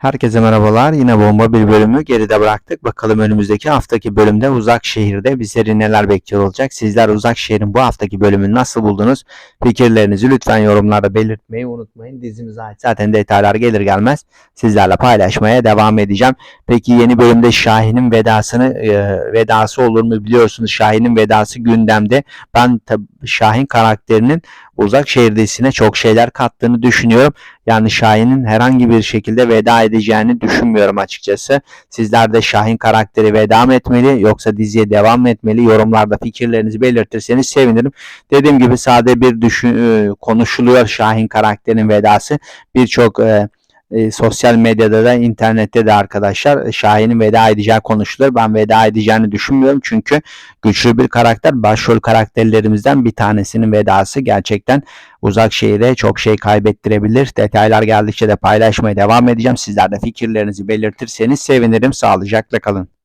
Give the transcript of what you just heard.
Herkese merhabalar. Yine bomba bir bölümü geride bıraktık. Bakalım önümüzdeki haftaki bölümde Uzak Şehir'de bizleri neler bekliyor olacak? Sizler Uzak Şehir'in bu haftaki bölümünü nasıl buldunuz? Fikirlerinizi lütfen yorumlarda belirtmeyi unutmayın. Dizimize ait zaten detaylar gelir gelmez sizlerle paylaşmaya devam edeceğim. Peki yeni bölümde Şahin'in vedasını e, vedası olur mu biliyorsunuz. Şahin'in vedası gündemde. Ben tabii Şahin karakterinin Uzak Şehir dizisine çok şeyler kattığını düşünüyorum. Yani Şahin'in herhangi bir şekilde veda edeceğini düşünmüyorum açıkçası. Sizler de Şahin karakteri veda mı etmeli yoksa diziye devam mı etmeli? Yorumlarda fikirlerinizi belirtirseniz sevinirim. Dediğim gibi sade bir düşün, e, konuşuluyor Şahin karakterinin vedası. Birçok e, e, sosyal medyada da internette de arkadaşlar e, Şahin'in veda edeceği konuşulur. Ben veda edeceğini düşünmüyorum çünkü güçlü bir karakter. Başrol karakterlerimizden bir tanesinin vedası gerçekten uzak şehire çok şey kaybettirebilir. Detaylar geldikçe de paylaşmaya devam edeceğim. Sizler de fikirlerinizi belirtirseniz sevinirim. Sağlıcakla kalın.